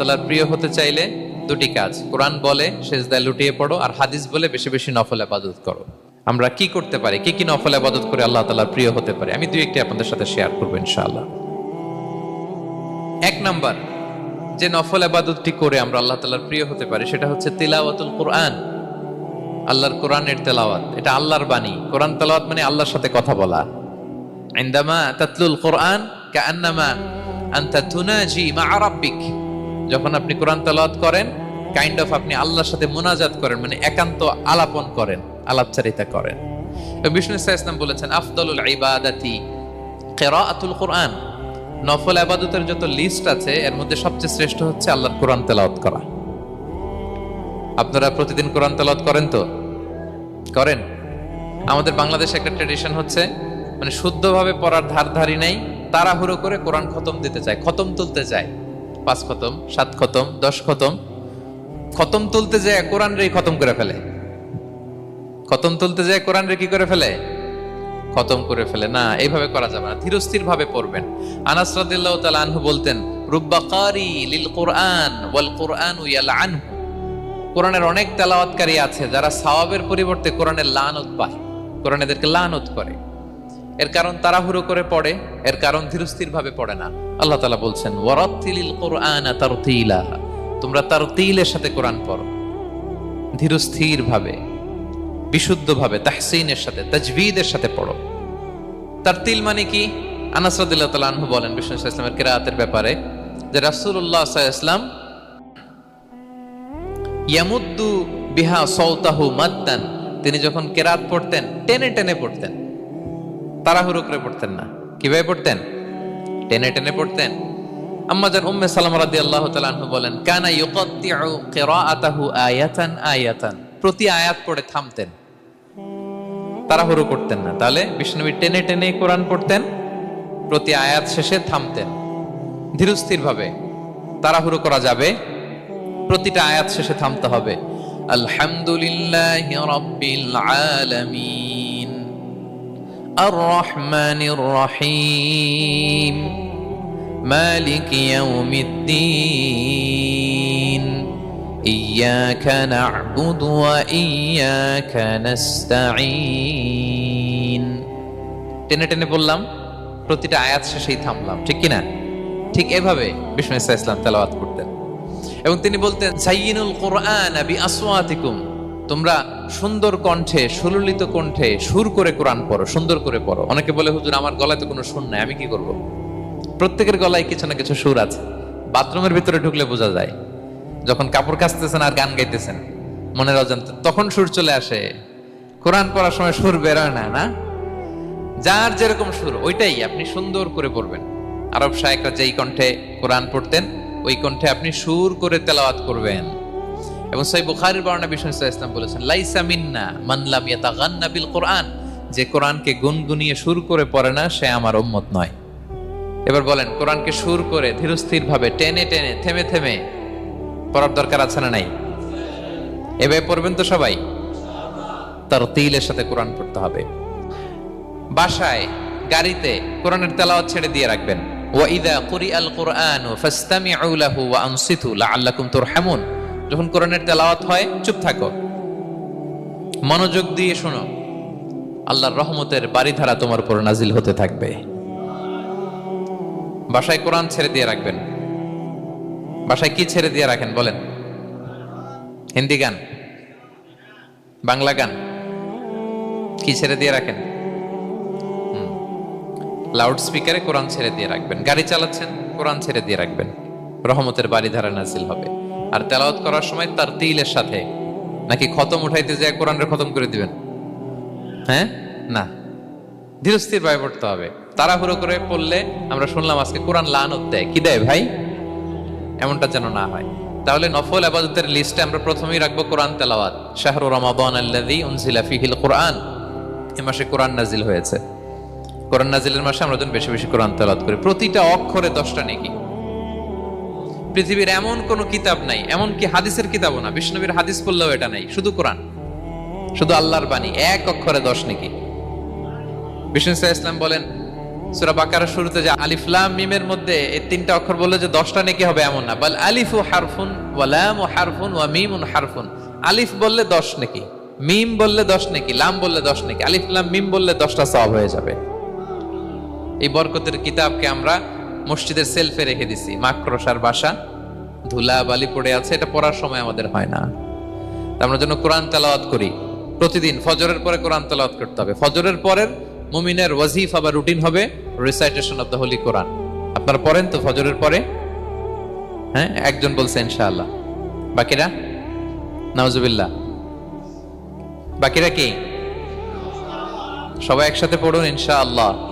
আল্লাহর প্রিয় হতে চাইলে দুটি কাজ। কোরআন বলে, সেজদায় লুটিয়ে পড়ো, আর হাদিস বলে, বেশি বেশি নফল আবাদত করো। আমরা কি করতে পারি? কি কি নফল আবাদত করে আল্লাহ তালার প্রিয় হতে পারে? আমি দুই একটি আপনাদের সাথে শেয়ার করব ইনশাআল্লাহ। এক নাম্বার, যে নফল আবাদতটি করে আমরা আল্লাহ তালার প্রিয় হতে পারি, সেটা হচ্ছে তিলাওয়াতুল কোরআন। আল্লাহর কোরআনের তেলাওয়াত। এটা আল্লাহর বাণী। কোরআন তেলাওয়াত মানে আল্লাহর সাথে কথা বলা। আইন্দামা তাতলুল কোরআন কা আন্নামা আন্তা তুনাজি মা আরাব্বিক যখন আপনি কোরআন তেলাওয়াত করেন কাইন্ড অফ আপনি আল্লাহর সাথে মোনাজাত করেন মানে একান্ত আলাপন করেন, আলাপচারিতা করেন। বিষ্ণু ইসা ইসলাম বলেছেন, আফদলুল ইবাদাতি কোরআন। নফল যত লিস্ট আছে, এর মধ্যে সবচেয়ে শ্রেষ্ঠ হচ্ছে আল্লাহর কোরআন তেলাওয়াত করা। আপনারা প্রতিদিন কোরআন তেলাওয়াত করেন তো? করেন? আমাদের বাংলাদেশে একটা ট্রেডিশন হচ্ছে মানে শুদ্ধভাবে পড়ার ধার ধারি নাই, তাড়াহুড়ো করে কোরআন খতম দিতে চায়, খতম তুলতে চায়। পাঁচ খতম, সাত খতম, দশ খতম। খতম তুলতে যায় কোরআন রে খতম করে ফেলে। খতম তুলতে যায় কোরআন রে কি করে ফেলে? খতম করে ফেলে। না, এইভাবে করা যাবে না। ধীরস্থির ভাবে পড়বেন। আনাস রাদিয়াল্লাহু তাআলা আনহু বলতেন, রুব্বা কারি লিল কোরআন ওয়াল কোরআন ইয়ালআনহু কোরআনের অনেক তেলাওয়াতকারী আছে যারা সওয়াবের পরিবর্তে কোরআনের লানত পায়। কোরআন এদেরকে লানত করে। এর কারণ তাড়াহুড়ো করে পড়ে, এর কারণ ধীরস্থির ভাবে পড়ে না। আল্লাহ তালা বলছেন, ওয়ারাত্তিলিল কোরআন তোমরা তারতিলের সাথে কোরআন পড়ো। ধীরস্থির ভাবে বিশুদ্ধ ভাবে তাহসিনের সাথে, তাজবিদের সাথে পড়ো। তারতিল মানে কি? আনাস রাদিয়াল্লাহু আনহু বলেন, বিষ্ণু ইসলামের কিরাআতের ব্যাপারে, যে সাল্লাল্লাহু আলাইহি ইয়ামুদ্দু বিহা সৌতাহু মাদ্দান, তিনি যখন কেরাত পড়তেন, টেনে টেনে পড়তেন। তাড়াহুড়ো করে পড়তেন না। কীভাবে পড়তেন? টেনে টেনে পড়তেন। আম্মাজান উম্মে সালামা রাদিয়াল্লাহু তাআলা আনহু বলেন, কানা আয়াতান আয়াতান। প্রতি আয়াত পড়ে থামতেন। তাড়াহুড়ো করতেন না। তাহলে টেনে টেনে কোরআন পড়তেন, প্রতি আয়াত শেষে থামতেন। ধীরস্থির ভাবে তাড়াহুড়ো করা যাবে, প্রতিটা আয়াত শেষে থামতে হবে। আলহামদুলিল্লাহ রাব্বিল আলামিন। আর রহমানির রহিম মালিক ইয়াউমিদ্দিন إياك نعبد وإياك نستعين টেনে টেনে বললাম প্রতিটা আয়াত শেষেই থামলাম ঠিক কিনা ঠিক এভাবে বিষ্ণু ইসা ইসলাম তেলাওয়াত করতেন এবং তিনি বলতেন সাইয়িনুল কোরআন বি আসওয়াতিকুম তোমরা সুন্দর কণ্ঠে, সুললিত কণ্ঠে সুর করে কোরআন পড়ো, সুন্দর করে পড়ো। অনেকে বলে, হুজুর, আমার গলায় তো কোনো সুর নাই, আমি কি করব? প্রত্যেকের গলায় কিছু না কিছু সুর আছে। বাথরুমের ভিতরে ঢুকলে বোঝা যায়, যখন কাপড় কাচতেছেন আর গান গাইতেছেন, মনের অজান্তে, তখন সুর চলে আসে। কোরআন পড়ার সময় সুর বেরোয় না না? যার যেরকম সুর, ওইটাই আপনি সুন্দর করে পড়বেন। আরব শায়করা যেই কণ্ঠে কোরআন পড়তেন, ওই কণ্ঠে আপনি সুর করে তেলাওয়াত করবেন। এবং সেই বুখারীর বর্ণনা বিষ্ণু ইসলাম বলেছেন, লাইসা মিন্না মান লাম ইয়াতাগান্না বিল কোরআন। যে কোরআনকে গুনগুনিয়ে সুর করে পড়ে না, সে আমার উম্মত নয়। এবার বলেন, কোরআনকে সুর করে ধীরস্থির ভাবে টেনে টেনে, থেমে থেমে পড়ার দরকার আছে না নাই? এভাবে পড়বেন তো সবাই? তার তিলের সাথে কোরআন পড়তে হবে। বাসায়, গাড়িতে কোরআনের তেলাওয়াত ছেড়ে দিয়ে রাখবেন। ওয়াইদা কুরিআল কুরআনু ফাসতামিউ লাহু ওয়া আনসিতু লাআল্লাকুম তুরহামুন। যখন কোরআনের তেলাওয়াত হয়, চুপ থাকো। মনোযোগ দিয়ে শোনো। আল্লাহর রহমতের বাড়িধারা তোমার উপর নাজিল হতে থাকবে। বাসায় কোরআন ছেড়ে দিয়ে রাখবেন। বাসায় কি ছেড়ে দিয়ে রাখেন বলেন? হিন্দি গান? বাংলা গান? কি ছেড়ে দিয়ে রাখেন? লাউড স্পিকারে কোরআন ছেড়ে দিয়ে রাখবেন। গাড়ি চালাচ্ছেন, কোরআন ছেড়ে দিয়ে রাখবেন। রহমতের বাড়ি ধারা নাজিল হবে। আর তেলাওয়াত করার সময় তার তিলের সাথে। নাকি খতম উঠাইতে যায় কোরআনের খতম করে দিবেন? হ্যাঁ? না। ধীরস্থির ভাবে পড়তে হবে। তাড়াহুড়ো করে পড়লে আমরা শুনলাম আজকে কোরআন লানত দেয়। কি দেয় ভাই? এমনটা যেন না হয়। তাহলে নফল আবাদতের লিস্টে আমরা প্রথমেই রাখব কোরআন তেলাওয়াত। শাহরু রমাদান আল্লাযী উনজিলা ফিহিল কোরআন এ মাসে কোরআন নাজিল হয়েছে। কোরআন নাজিলের মাসে আমরা যেন বেশি বেশি কোরআন তেলাওয়াত করি। প্রতিটা অক্ষরে দশটা নেকি। পৃথিবীর এমন কোন কিতাব নাই এমন কি হাদিসের কিতাবও না। বিষ্ণবীর হাদিস পড়লেও এটা নাই, শুধু কোরআন। শুধু আল্লাহর বাণী, এক অক্ষরে দশ নেকি। বিষ্ণু ইসলাম বলেন, সুরা বাকার শুরুতে যে আলিফলাম মিমের মধ্যে এই তিনটা অক্ষর বললে যে দশটা নেকি হবে এমন না। বল আলিফু হারফুন ওয়ালাম ও হারফুন ওয়া মিমুন হারফুন। আলিফ বললে দশ নেকি, মিম বললে দশ নেকি, লাম বললে দশ নেকি আলিফলাম মিম বললে দশটা সব হয়ে যাবে। এই বরকতের কিতাবকে আমরা মসজিদের সেলফে রেখে দিছি। মাকড়সার বাসা ধুলা বালি পড়ে আছে, এটা পড়ার সময় আমাদের হয় না। আমরা যেন কোরআন তেলাওয়াত করি। প্রতিদিন ফজরের পরে কোরআন তেলাওয়াত করতে হবে। ফজরের পরের মুমিনের ওয়াজিফা বা রুটিন হবে recitation of the holy Quran আপনারা পড়েন তো ফজরের পরে? হ্যাঁ একজন বলছে ইনশাআল্লাহ। বাকিরা? নাউজুবিল্লাহ। বাকিরা কি? সবাই একসাথে পড়ুন ইনশাআল্লাহ।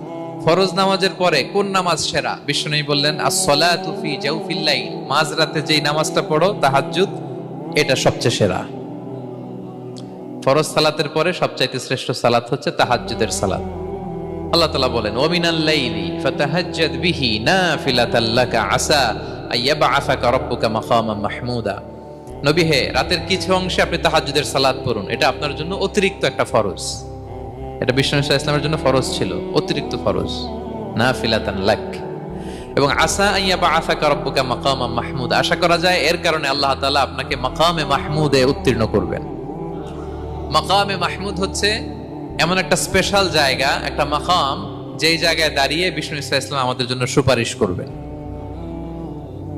ফরজ নামাজের পরে কোন নামাজ সেরা? বিষ্ণু বললেন, আস-সালাতু ফি জাওফিল লাইল। মাঝরাতে যেই নামাজটা পড়ো, তাহাজ্জুদ, এটা সবচেয়ে সেরা। ফরজ সালাতের পরে সবচাইতে শ্রেষ্ঠ সালাত হচ্ছে তাহাজ্জুদের সালাত। আল্লাহ তাআলা বলেন, ওমিনাল লাইলি ফাতাহাজ্জাদ বিহি নাফিলাতাল লাকা আসা আইয়াবআসাকা রাব্বুকা মাকামান মাহমুদা। নবী হে, রাতের কিছু অংশে আপনি তাহাজ্জুদের সালাত পড়ুন। এটা আপনার জন্য অতিরিক্ত একটা ফরজ। এটা বিষ্ণু ইসলামের জন্য ফরজ ছিল, অতিরিক্ত ফরজ। নাফিলাতান লাক। এবং আসা আইয়াবা আসাকা রব্বুকা মাকামা মাহমুদ। আশা করা যায় এর কারণে আল্লাহ তালা আপনাকে মাকামে মাহমুদে উত্তীর্ণ করবেন। মাকামে মাহমুদ হচ্ছে এমন একটা স্পেশাল জায়গা, একটা মাকাম, যেই জায়গায় দাঁড়িয়ে বিষ্ণু ইসলাম আমাদের জন্য সুপারিশ করবেন।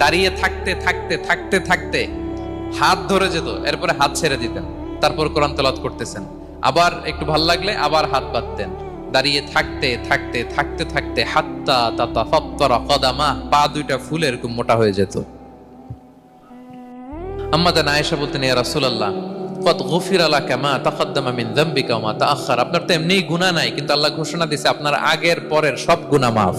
দাঁড়িয়ে থাকতে থাকতে থাকতে থাকতে হাত ধরে যেত, এরপরে হাত ছেড়ে দিতেন। তারপর কোরআন তেলাওয়াত করতেছেন। আবার একটু ভালো লাগলে আবার হাত বাঁধতেন। দাঁড়িয়ে থাকতে থাকতে থাকতে থাকতে হাত্তা তাতা ফত্তরা কদামা পা দুইটা ফুল এরকম মোটা হয়ে যেত। আম্মাদান আয়েশা বলতেন, ইয়া রাসূলুল্লাহ কত গফির আলা কামা তাকাদ্দামা মিন যামবিকা ওয়া তাআখার আপনার তো এমনিই গুনাহ নাই, কিন্তু আল্লাহ ঘোষণা দিয়েছে আপনার আগের পরের সব গুনাহ মাফ।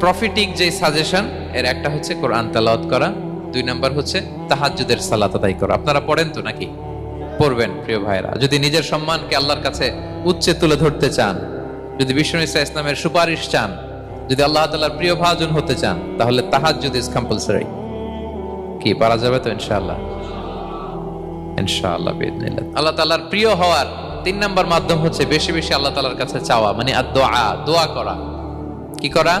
প্রফিটিক যে সাজেশন, এর একটা হচ্ছে কোরআন তেলাওয়াত করা, দুই নাম্বার হচ্ছে তাহাজ্জুদের সালাত আদায় করা। আপনারা পড়েন তো নাকি? পড়বেন, প্রিয় ভাইরা যদি নিজের সম্মানকে আল্লাহর কাছে উচ্চে তুলে ধরতে চান, যদি বিষ্ণু ইসা ইসলামের সুপারিশ চান, যদি আল্লাহ তাআলার প্রিয় ভাজন হতে চান, তাহলে তাহাজ্জুদ ইজ কম্পালসারি কি, পারা যাবে তো ইনশাআল্লাহ? ইনশাআল্লাহ বিইذنিল্লাহ আল্লাহ তাআলার প্রিয় হওয়ার তিন নাম্বার মাধ্যম হচ্ছে বেশি বেশি আল্লাহ তাআলার কাছে চাওয়া মানে আদ-দোয়া, দোয়া করা। কি করা?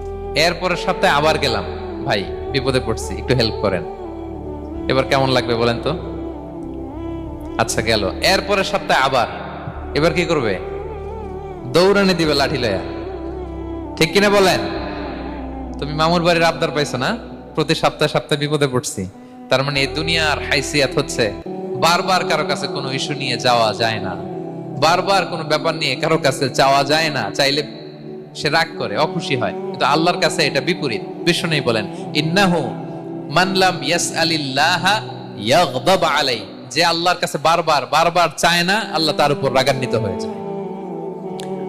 এর পরের সপ্তাহে আবার গেলাম। ভাই, বিপদে পড়ছি, একটু হেল্প করেন। এবার কেমন লাগবে বলেন তো? আচ্ছা গেল। এরপরের সপ্তাহে আবার। এবার কি করবে? দৌড়ানি দিবে লাঠি লয়া। ঠিক কিনা বলেন? তুমি মামুর বাড়ির আবদার পাইছো না? প্রতি সপ্তাহে সপ্তাহে বিপদে পড়ছি। তার মানে এই দুনিয়ার হাইসিয়াত হচ্ছে, বারবার কারও কাছে কোনো ইস্যু নিয়ে যাওয়া যায় না। বারবার কোনো ব্যাপার নিয়ে কারও কাছে যাওয়া যায় না। চাইলে সে রাগ করে, অখুশি হয়। কিন্তু আল্লাহর কাছে এটা বিপরীত। নেই বলেন, ইন্নাহু মানলাম ইয়াস আলিল্লাহ ইয়াগদাব আলাই যে আল্লাহর কাছে বারবার বারবার চায় না, আল্লাহ তার উপর রাগান্বিত হয়ে যায়।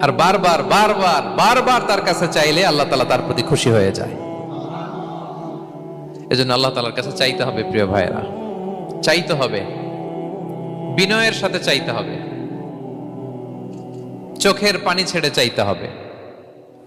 আর বারবার বারবার বারবার তার কাছে চাইলে আল্লাহ তালা তার প্রতি খুশি হয়ে যায়। এজন্য আল্লাহ তালার কাছে চাইতে হবে, প্রিয় ভাইয়েরা। চাইতে হবে। বিনয়ের সাথে চাইতে হবে। চোখের পানি ছেড়ে চাইতে হবে।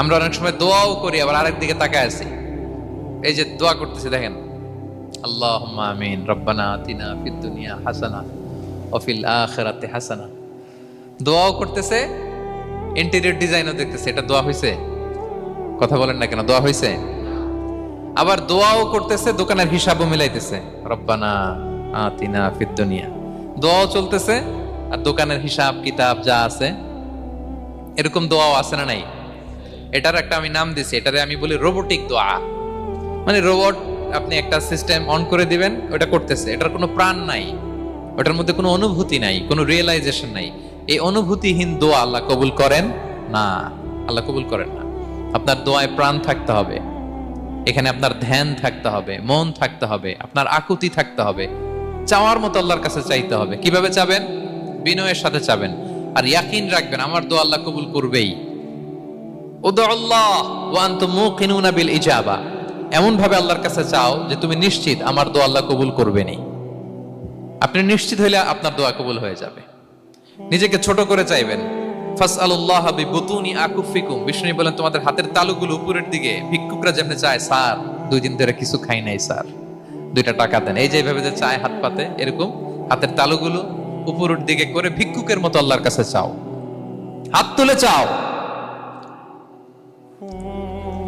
আমরা অনেক সময় দোয়াও করি, আবার আরেক দিকে তাকায় আছি। এই যে দোয়া করতেছি, দেখেন। আল্লাহ আমিন, রব্বানা আতিনা ফিদ দুনিয়া হাসানা অফিল আখেরাতে হাসানা। দোয়াও করতেছে, ইন্টেরিয়র ডিজাইনও দেখতেছে, এটা দোয়া হয়েছে কথা বলেন না কেন, দোয়া হয়েছে আবার দোয়াও করতেছে, দোকানের হিসাবও মিলাইতেছে, রব্বানা আতিনা ফিদ দোয়াও চলতেছে, আর দোকানের হিসাব, কিতাব যা আছে, এরকম দোয়াও আছে না নাই? এটার একটা আমি নাম দিছি, এটারে আমি বলি রোবোটিক দোয়া। মানে রোবট আপনি একটা সিস্টেম অন করে দিবেন ওটা করতেছে। এটার কোনো প্রাণ নাই ওটার মধ্যে কোনো অনুভূতি নাই, কোনো রিয়েলাইজেশন নাই। এই অনুভূতিহীন দোয়া আল্লাহ কবুল করেন? না, আল্লাহ কবুল করেন না। আপনার দোয়ায় প্রাণ থাকতে হবে, এখানে আপনার ধ্যান থাকতে হবে, মন থাকতে হবে, আপনার আকুতি থাকতে হবে, চাওয়ার মতো আল্লাহর কাছে চাইতে হবে। কীভাবে চাবেন? বিনয়ের সাথে চাবেন। আর ইয়াকিন রাখবেন, আমার দোয়া আল্লাহ কবুল করবেই। বিল ভাবে আল্লাহর কাছে চাও যে তুমি নিশ্চিত আমার দোয়া আল্লাহ কবুল করবেনি আপনি নিশ্চিত হইলে আপনার দোয়া কবুল হয়ে যাবে। নিজেকে ছোট করে চাইবেন। বলেন, তোমাদের হাতের উপরের দিকে ভিক্ষুকরা চায়, স্যার, দুই দিন ধরে কিছু খাই নাই, স্যার। দুইটা টাকা দেন। এই যে চায় হাত পাতে, এরকম হাতের তালুগুলো উপরের দিকে করে ভিক্ষুকের মতো আল্লাহর কাছে চাও। হাত তুলে চাও।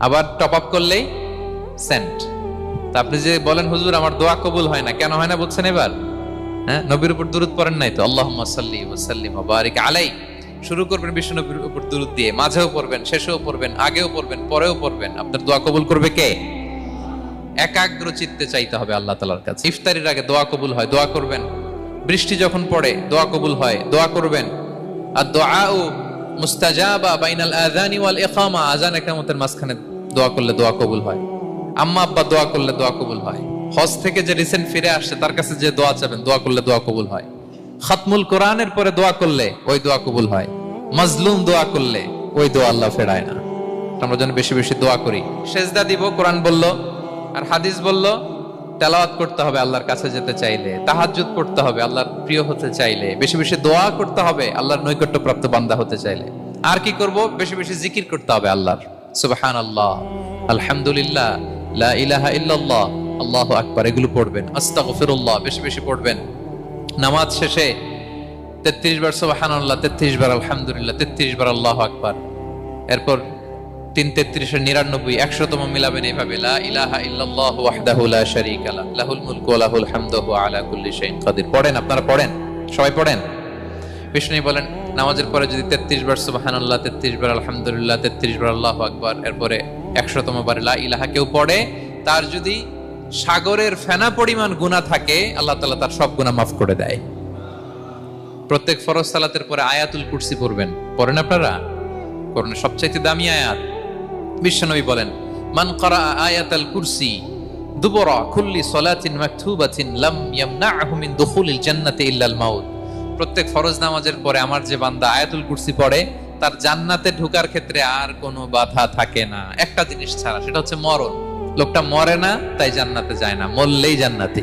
আবার টপ আপ করলেই সেন্ট তা আপনি যে বলেন, হুজুর, আমার দোয়া কবুল হয় না। কেন হয় না বলছেন এবার? হ্যাঁ নবীর উপর দূরত পড়েন নাই তো? আল্লাহ সাল্লি ওসাল্লিম বারিক আলাই শুরু করবেন বিশ্ব নবীর উপর দুরুদ দিয়ে, মাঝেও পড়বেন, শেষেও পড়বেন, আগেও পড়বেন, পরেও পড়বেন। আপনার দোয়া কবুল করবে কে? একাগ্র চিত্তে চাইতে হবে আল্লাহ তালার কাছে। ইফতারির আগে দোয়া কবুল হয়, দোয়া করবেন। বৃষ্টি যখন পড়ে, দোয়া কবুল হয়, দোয়া করবেন। আর দোয়া ও মুস্তাজাবা বাইনাল আযানি ওয়াল ইকামা। আযান ইকামতের মাঝখানে দোয়া করলে দোয়া কবুল হয়। আম্মা আব্বা দোয়া করলে দোয়া কবুল হয়। হজ থেকে যে রিসেন্ট ফিরে আসছে তার কাছে যে দোয়া চাবেন, দোয়া করলে দোয়া কবুল হয়। খাতমুল কোরআনের পরে দোয়া করলে ওই দোয়া কবুল হয়। মাজলুম দোয়া করলে ওই দোয়া আল্লাহ ফেরায় না। আমরা যেন বেশি বেশি দোয়া করি। সেজদা দিব, কোরআন বলল, আর হাদিস বলল তেলাওয়াত করতে হবে আল্লাহর কাছে যেতে চাইলে, তাহাজ্জুদ করতে হবে আল্লাহর প্রিয় হতে চাইলে, বেশি বেশি দোয়া করতে হবে আল্লাহর নৈকট্য প্রাপ্ত বান্দা হতে চাইলে। আর কি করব? বেশি বেশি জিকির করতে হবে আল্লাহর। সুবহান আল্লাহ আলহামদুলিল্লাহ, লা ইলাহা ইল্লাল্লাহ, আল্লাহু আকবার, এগুলো পড়বেন। আস্তাগফিরুল্লাহ, বেশি বেশি পড়বেন। নামাজ শেষে তেত্রিশ বার সুবহানাল্লাহ, তেত্রিশ বার আলহামদুলিল্লাহ, তেত্রিশ বার আল্লাহ আকবার। এরপর তিন তেত্রিশের নিরানব্বই, একশোতম মিলাবেন এইভাবে লা ইলাহা পড়েন, আপনারা পড়েন? সবাই পড়েন? বিষ্ণু বলেন, নামাজের পরে যদি তেত্রিশ বার সুবহানাল্লাহ, তেত্রিশ বার আলহামদুলিল্লাহ, তেত্রিশ বার আল্লাহু আকবার এরপরে একশোতম বার, লা ইলাহা কেউ পড়ে? তার যদি সাগরের ফেনা পরিমাণ গুনাহ থাকে, আল্লাহ তাআলা তার সব গুনাহ মাফ করে দেয়। প্রত্যেক ফরজ সালাতের পরে আয়াতুল কুরসি পড়বেন। পড়েন আপনারা? কোরআনের সবচাইতে দামি আয়াত। বিশ্বনবী বলেন, মান করা আয়াতাল কুরসি, দুবরা কুল্লি সলাতিন মাকতুবাতিন লাম ইয়ামনাহু মিন ইল্লাল মাউত। প্রত্যেক ফরজ নামাজের পরে আমার যে বান্দা আয়াতুল কুরসি পড়ে, তার জান্নাতে ঢোকার ক্ষেত্রে আর কোনো বাধা থাকে না। একটা জিনিস ছাড়া, সেটা হচ্ছে মরণ। লোকটা মরে না, তাই জান্নাতে যায় না, মরলেই জান্নাতি।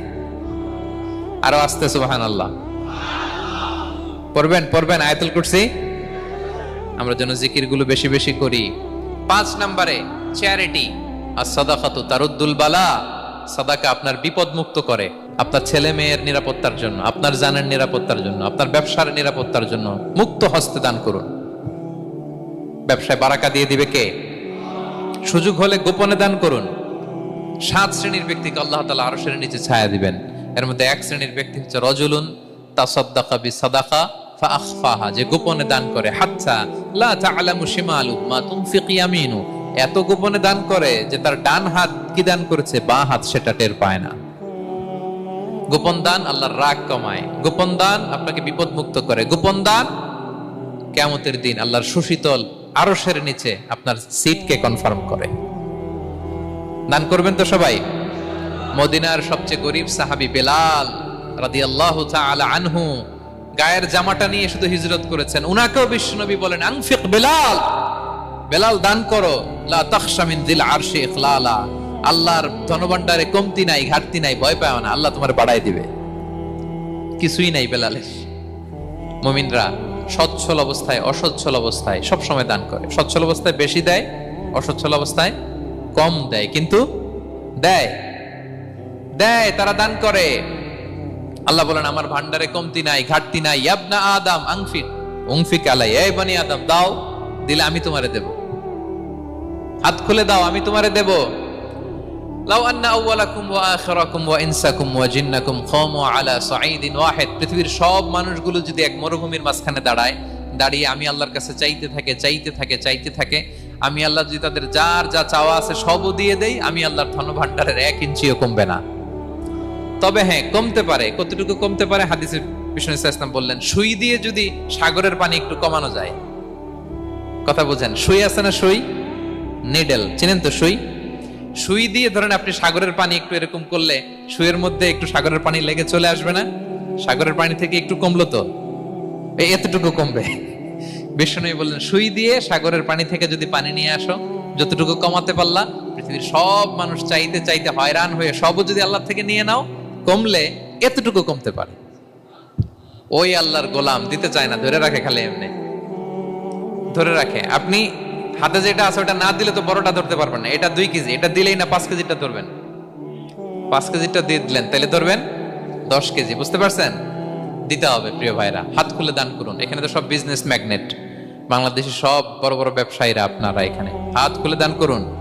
আরও আসতে সুবহানাল্লাহ। পড়বেন পড়বেন আয়াতুল কুরসি। আমরা যেন জিকিরগুলো বেশি বেশি করি। পাঁচ নম্বরে চ্যারিটি আর সাদাকাতু তারুদ্দুল বালা, সাদাকা আপনার বিপদ মুক্ত করে। আপনার ছেলে মেয়ের নিরাপত্তার জন্য, আপনার জানের নিরাপত্তার জন্য, আপনার ব্যবসার নিরাপত্তার জন্য মুক্ত হস্তে দান করুন। ব্যবসায় বারাকা দিয়ে দিবে কে? সুযোগ হলে গোপনে দান করুন। সাত শ্রেণির ব্যক্তিকে আল্লাহ তালা আরও শ্রেণির নিচে ছায়া দিবেন। এর মধ্যে এক শ্রেণির ব্যক্তি হচ্ছে রজুলুন, তাসাদ্দাকা বি সাদাকা ফাআখফাহা যে গোপনে দান করে, হাত্তা লা তাআলামু শিমালু মা তুনফিকু ইয়ামিনু। এত গোপনে দান করে যে তার ডান হাত কি দান করেছে, বাঁ হাত সেটা টের পায় না। গোপন দান আল্লাহর রাগ কমায়। গোপন দান আপনাকে বিপদ মুক্ত করে। গোপন দান কেমতের দিন আল্লাহর সুশীতল আরশের নিচে আপনার সিটকে কনফার্ম করে। দান করবেন তো সবাই? মদিনার সবচেয়ে গরিব সাহাবি বেলাল রাদিয়াল্লাহু তাআলা আনহু গায়ের জামাটা নিয়ে শুধু হিজরত করেছেন। উনাকেও বিশ্বনবী বলেন, আনফিক বেলাল বেলাল দান করো। আল্লাহর ধনভাণ্ডারে কমতি নাই, ঘাটতি নাই, ভয় পাও না, আল্লাহ তোমার বাড়াই দিবে। কিছুই নাই বেলালের। মুমিনরা সচ্ছল অবস্থায়, অসচ্ছল অবস্থায় সব সময় দান করে। সচ্ছল অবস্থায় বেশি দেয়, অসচ্ছল অবস্থায় কম দেয়, কিন্তু দেয়। দেয়, তারা দান করে। আল্লাহ বলেন, আমার ভান্ডারে কমতি নাই, ঘাটতি নাই। ইয়াবনা আদম, আংফিক। উংফিক আলাই, এই বানি আদম, দাও, দিলে আমি তোমারে দেব। হাত খুলে দাও, আমি তোমারে দেব। লাউ আন্না আউওয়ালাকুম ওয়া আখিরাকুম ওয়া ইনসাকুম ওয়া জিন্নাকুম খামু আলা সাঈদিন ওয়াহিদ। পৃথিবীর সব মানুষগুলো যদি এক মরুভূমির মাঝখানে দাঁড়ায়, দাঁড়িয়ে আমি আল্লাহর কাছে চাইতে থাকে চাইতে থাকে চাইতে থাকে, আমি আল্লাহ যদি তাদের যার যা চাওয়া আছে সবও দিয়ে দেই, আমি আল্লাহর ধন ভান্ডারের এক ইঞ্চিও কমবে না। তবে হ্যাঁ কমতে পারে, কতটুকু কমতে পারে হাদিসের বিষ্ণু ইসলাম বললেন, সুই দিয়ে যদি সাগরের পানি একটু কমানো যায়। কথা বোঝেন, সুই আছে না সুই? নিডেল, চিনেন তো সুই? সুই দিয়ে ধরেন আপনি সাগরের পানি একটু এরকম করলে, সুইয়ের মধ্যে একটু সাগরের পানি লেগে চলে আসবে না? সাগরের পানি থেকে একটু কমলো তো? এতটুকু কমবে। বিষ্ণু বললেন, সুই দিয়ে সাগরের পানি থেকে যদি পানি নিয়ে আসো, যতটুকু কমাতে পারলা, পৃথিবীর সব মানুষ চাইতে চাইতে হয়রান হয়ে সবও যদি আল্লাহ থেকে নিয়ে নাও কমলে এতটুকু কমতে পারে। ওই আল্লাহর গোলাম দিতে চায় না, ধরে রাখে খালি এমনি। ধরে রাখে। আপনি হাতে যেটা আছে ওটা না দিলে তো বড়টা ধরতে পারবেন না। এটা দুই কেজি, এটা দিলেই না পাঁচ কেজিটা ধরবেন। পাঁচ কেজিটা দিয়ে দিলেন, তাহলে ধরবেন দশ কেজি, বুঝতে পারছেন? দিতে হবে প্রিয় ভাইরা, হাত খুলে দান করুন। এখানে তো সব বিজনেস ম্যাগনেট বাংলাদেশের সব বড় বড় ব্যবসায়ীরা আপনারা এখানে। হাত খুলে দান করুন।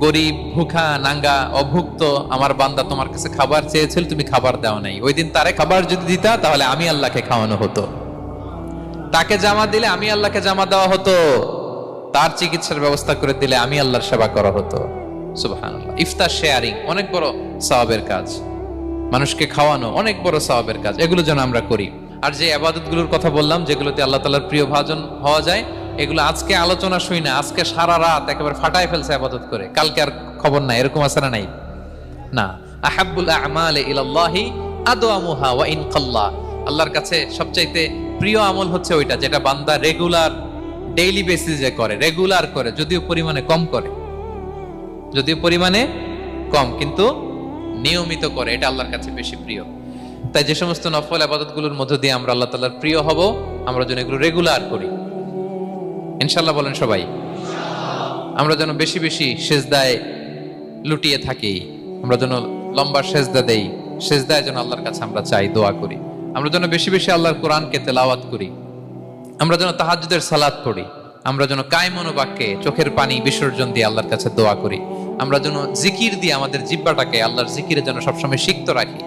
গরিব, ভুখা, নাঙ্গা, অভুক্ত, আমার বান্দা তোমার কাছে খাবার চেয়েছিল, তুমি খাবার দাও নাই। ওই দিন তারে খাবার যদি দিতা, তাহলে আমি আল্লাহকে খাওয়ানো হতো। তাকে জামা দিলে আমি আল্লাহকে জামা দেওয়া হতো। তার চিকিৎসার ব্যবস্থা করে দিলে আমি আল্লাহর সেবা করা হতো। ইফতার শেয়ারিং, অনেক বড় সওয়াবের কাজ। মানুষকে খাওয়ানো, অনেক বড় সওয়াবের কাজ। এগুলো যেন আমরা করি। আর যে আবাদতগুলোর কথা বললাম, যেগুলোতে আল্লাহ তাআলার প্রিয় ভাজন হওয়া যায়, এগুলো আজকে আলোচনা শুই না, আজকে সারা রাত একেবারে ফাটায় ফেলছে আবাদত করে। কালকে আর খবর নাই, এরকম আছে না নাই? না। আহাব্বুল আমালে ইলাল্লাহি আদওয়ামুহা ওয়া ইন আল্লাহর কাছে সবচাইতে প্রিয় আমল হচ্ছে ওইটা, যেটা বান্দা রেগুলার, ডেইলি বেসিসে করে, রেগুলার করে, যদিও পরিমাণে কম করে। যদিও পরিমাণে কম, কিন্তু নিয়মিত করে, এটা আল্লাহর কাছে বেশি প্রিয়। তাই যে সমস্ত নফল আবাদতগুলোর মধ্য দিয়ে আমরা আল্লাহ তাআলার প্রিয় হব, আমরা যেন এগুলো রেগুলার করি। ইনশাল্লাহ বলেন সবাই, আমরা যেন বেশি বেশি সেজদায় লুটিয়ে থাকি, আমরা যেন লম্বা সেজদা দেই, সেজদায় যেন আল্লাহর কাছে আমরা চাই, দোয়া করি। আমরা যেন বেশি বেশি আল্লাহর কোরআনকে তেলাওয়াত করি। আমরা যেন তাহাজ্জুদের সালাদ পড়ি। আমরা যেন কায় মনোবাক্যে চোখের পানি বিসর্জন দিয়ে আল্লাহর কাছে দোয়া করি। আমরা যেন জিকির দিয়ে আমাদের জিব্বাটাকে আল্লাহর জিকিরে যেন সবসময় সিক্ত রাখি।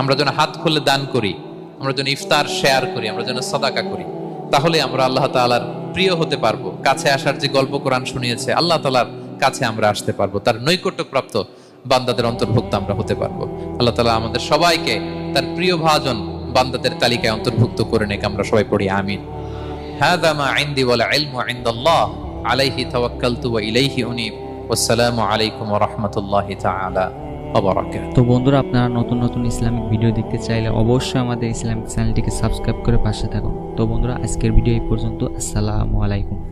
আমরা যেন হাত খুলে দান করি আমরা যেন ইফতার শেয়ার করি আমরা যেন সদাকা করি তাহলে আমরা আল্লাহ তাআলার প্রিয় হতে পারবো কাছে আসার যে গল্প কোরআন শুনিয়েছে আল্লাহ তাআলার কাছে আমরা আসতে পারবো তার নৈকট্যপ্রাপ্ত বান্দাদের অন্তর্ভুক্ত আমরা হতে পারবো আল্লাহ তাআলা আমাদের সবাইকে তার প্রিয় ভাজন বান্দাদের তালিকায় অন্তর্ভুক্ত করে নেক আমরা সবাই পড়ি আমিন هذا ما عندي والعلم عند الله عليه توكلت وإليه أنيب والسلام عليكم ورحمة الله تعالى তো বন্ধুরা, আপনারা নতুন নতুন ইসলামিক ভিডিও দেখতে চাইলে অবশ্যই আমাদের ইসলামিক চ্যানেলটিকে সাবস্ক্রাইব করে পাশে থাকুন। তো বন্ধুরা, আজকের ভিডিও এই পর্যন্ত। আসসালামু আলাইকুম।